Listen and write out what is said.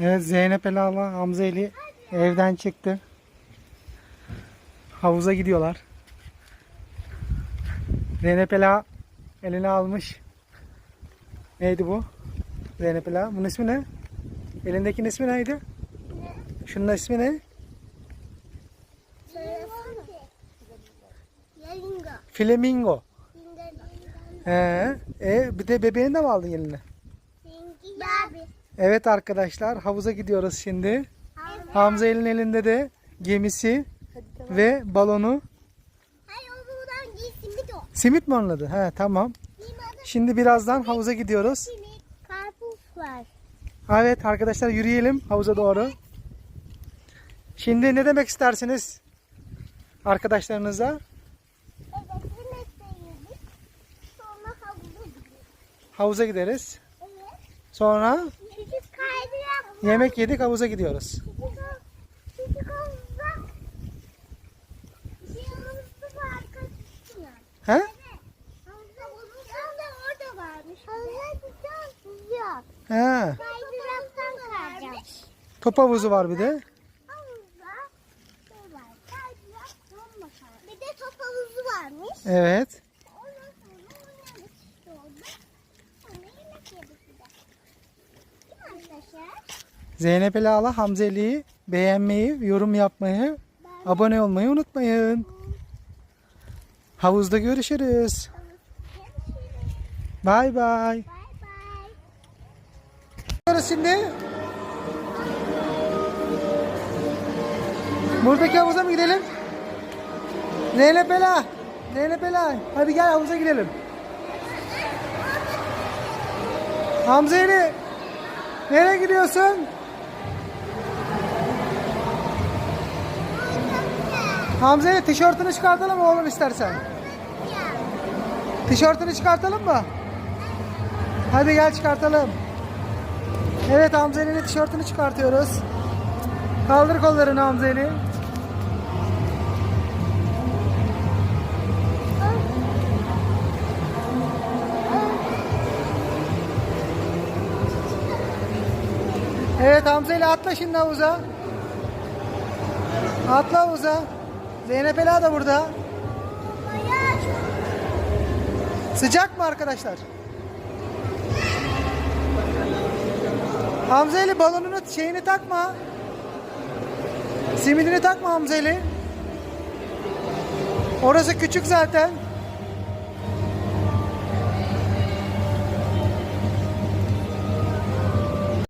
Evet Zeynep Ela'la Hamza Ali evden çıktı. Havuza gidiyorlar. Zeynep Ela eline almış. Neydi bu? Zeynep Ela. Bunun ismi ne? Elindekinin ismi neydi? Şunun ismi ne? Yaringa. Flamingo. He. E, bir de bebeğini de mi aldın eline? Abi. Evet arkadaşlar havuza gidiyoruz şimdi. Hamza elin elinde de gemisi ve balonu. Hayır o buradan giysin bir de o. Simit mi onun adı? He tamam. Şimdi birazdan havuza gidiyoruz. karpuz var. Evet arkadaşlar yürüyelim havuza doğru. Şimdi ne demek istersiniz arkadaşlarınıza? Evet. Sonra havuza gideriz. Evet. Sonra. Yemek yedik havuza gidiyoruz. He? He. Top havuzu var bir de. Bir de top havuzu varmış. Evet. Ondan sonra yemek yedik bir de. Mi arkadaşlar? Zeynep Ela'la Hamza Ali'yi beğenmeyi, yorum yapmayı, abone olmayı unutmayın. Havuzda görüşürüz. Bay bay. Gidiyoruz şimdi. Buradaki havuza mı gidelim? Zeynep Ela. Zeynep Ela. Hadi gel havuza gidelim. Hamza Ali. Nereye gidiyorsun? Hamza tişörtünü çıkartalım mı oğlum istersen? Tişörtünü çıkartalım mı? Hadi gel çıkartalım. Evet Hamza tişörtünü çıkartıyoruz. Kaldır kollarını Hamza. Evet Hamza Ali atla şimdi havuza. Atla havuza. Zeynep Ela da burada. Sıcak mı arkadaşlar? Hamza Ali balonunu şeyini takma. Simidini takma Hamza Ali. Orası küçük zaten.